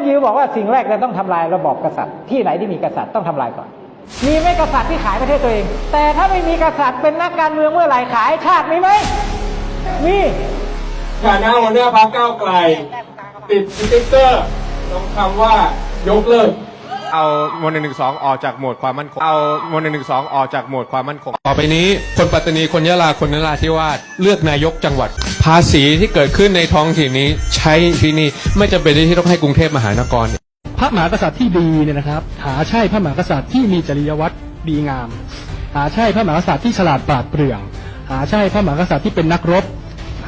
นยิวบอกว่าสิ่งแรกเราต้องทำลายระบอบกษัตริย์ ที่ไหนที่มีกษัตริย์ต้องทำลายก่อน มีไหมกษัตริย์ที่ขายประเทศตัวเอง แต่ถ้าไม่มีกษัตริย์เป็นนักการเมืองเมื่อไหร่ขายชาติมีไหมมีฐานะหัวหน้าพรรคก้าวไกล ติดสติ๊กเกอร์ตรงคำว่ายกเลิกเอาหมวดหนึ่งหนึ่งสองออกจากหมวดความมั่นคง เอาหมวดหนึ่งหนึ่งสองออกจากหมวดความมั่นคง ต่อไปนี้คนปัตตานีคนยะลาคนนราธิวาสเลือกนายกจังหวัด ภาษีที่เกิดขึ้นในท้องถิ่นนี้ ใช้ที่นี่ไม่จำเป็นที่ต้องให้กรุงเทพมหานคร พระมหากษัตริย์ที่ดีเนี่ยนะครับหาใช่พระมหากษัตริย์ที่มีจริยวัตรดีงาม หาใช่พระมหากษัตริย์ที่ฉลาดปราดเปรื่อง หาใช่พระมหากษัตริย์ที่เป็นนักรบ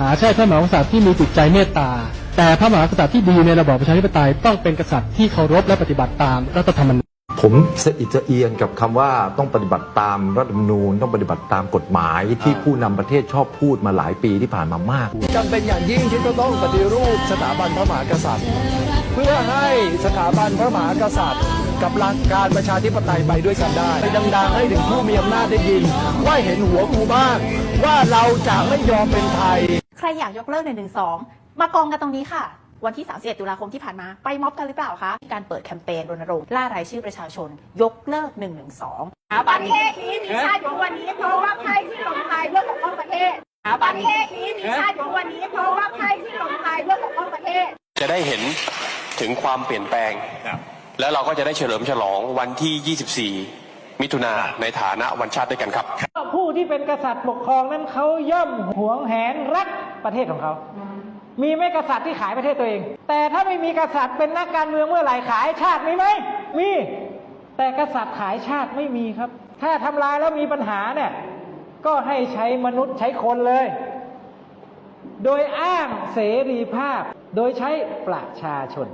หาใช่พระมหากษัตริย์ที่มีจิตใจเมตตา แต่พระมหากษัตริย์ที่ดีในระบอบประชาธิปไตยต้องเป็นกษัตริย์ที่เคารพและปฏิบัติตามรัฐธรรมนูญ ผมสะอิดสะเอียนกับคำว่าต้องปฏิบัติตามรัฐธรรมนูญต้องปฏิบัติตามกฎหมายที่ผู้นำประเทศชอบพูดมาหลายปีที่ผ่านมามาก จำเป็นอย่างยิ่งที่จะต้องปฏิรูปสถาบันพระมหากษัตริย์ เพื่อให้สถาบันพระมหากษัตริย์ กับหลักการประชาธิปไตยไปด้วยกันได้ไปดังๆให้ถึงผู้มีอำนาจได้ยิน ว่าเห็นหัวกูบ้างว่าเราจะไม่ยอมเป็นไทย ใครอยากยกเลิก1นึมากองกันตรงนี้ค่ะ วันที่ 31 ตุลาคมที่ผ่านมาไปม็อบกันหรือเปล่าคะ การเปิดแคมเปญรณรงค์ล่ารายชื่อประชาชน ยกเลิก1นึประเทศนี้มีชาติอยู่วันนี้เพราะว่าใครที่ลงทายเพื่อปกป้องประเทศประเทศนี้มีชาติอยู่วันนี้เพราะว่าใครที่ลงทายเพื่อปกป้องประเทศ จะได้เห็นถึงความเปลี่ยนแปลง แล้วเราก็จะได้เฉลิมฉลองวันที่ 24 มิถุนาในฐานะวันชาติด้วยกันครับ ผู้ที่เป็นกษัตริย์ปกครองนั้นเขาย่อมหวงแหนรักประเทศของเขา มีไหมกษัตริย์ที่ขายประเทศตัวเอง แต่ถ้าไม่มีกษัตริย์เป็นนักการเมืองเมื่อไหร่ขายชาติมีไหมมี แต่กษัตริย์ขายชาติไม่มีครับ ถ้าทำลายแล้วมีปัญหาเนี่ย ก็ให้ใช้มนุษย์ใช้คนเลย โดยอ้างเสรีภาพ โดยใช้ประชาชน